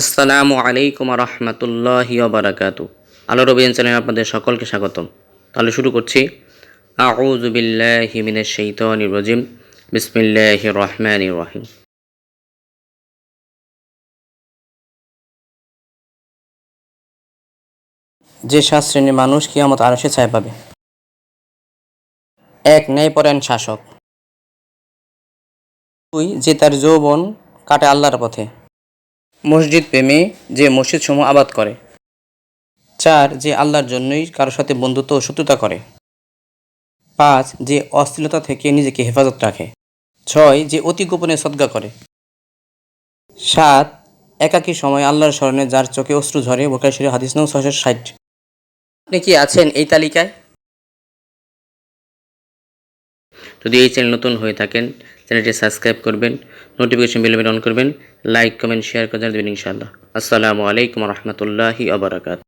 আসসালামু আলাইকুম রহমতুল্লাহি বারাকাতু। আলো রবিয়ান চ্যানেলে আপনাদের সকলকে স্বাগতম। তাহলে শুরু করছি। আউযু বিল্লাহি মিনাশ শাইতানির রাজিম। বিসমিল্লাহির রহমানির রহিম। যে সাত শ্রেণির মানুষ কিয়ামত আরশে ছায়া পাবে। এক ন্যায়পরায়ণ শাসক। দুই, যে তার যৌবন কাটে আল্লাহর পথে। মসজিদ প্রেমে যে মসজিদ সমূহ আবাদ করে। চার, যে আল্লাহর জন্যই কারোর সাথে বন্ধুত্ব ও শত্রুতা করে। পাঁচ, যে অশ্লীলতা থেকে নিজেকে হেফাজত রাখে। ছয়, যে অতি গোপনে সদ্গা করে। সাত, একাকী সময় আল্লাহর স্মরণে যার চোখে অশ্রু ঝরে বোকাশ্বরী হাদিস নং ছশো ষাট। আপনি কি আছেন এই তালিকায়? যদি এই চ্যানেল নতুন হয়ে থাকেন চ্যানেলটি সাবস্ক্রাইব করবেন নোটিফিকেশন বেল অন করবেন লাইক কমেন্ট শেয়ার করে দেবেন ইনশাআল্লাহ। আসসালামু আলাইকুম রহমতুল্লাহি আবরাকাত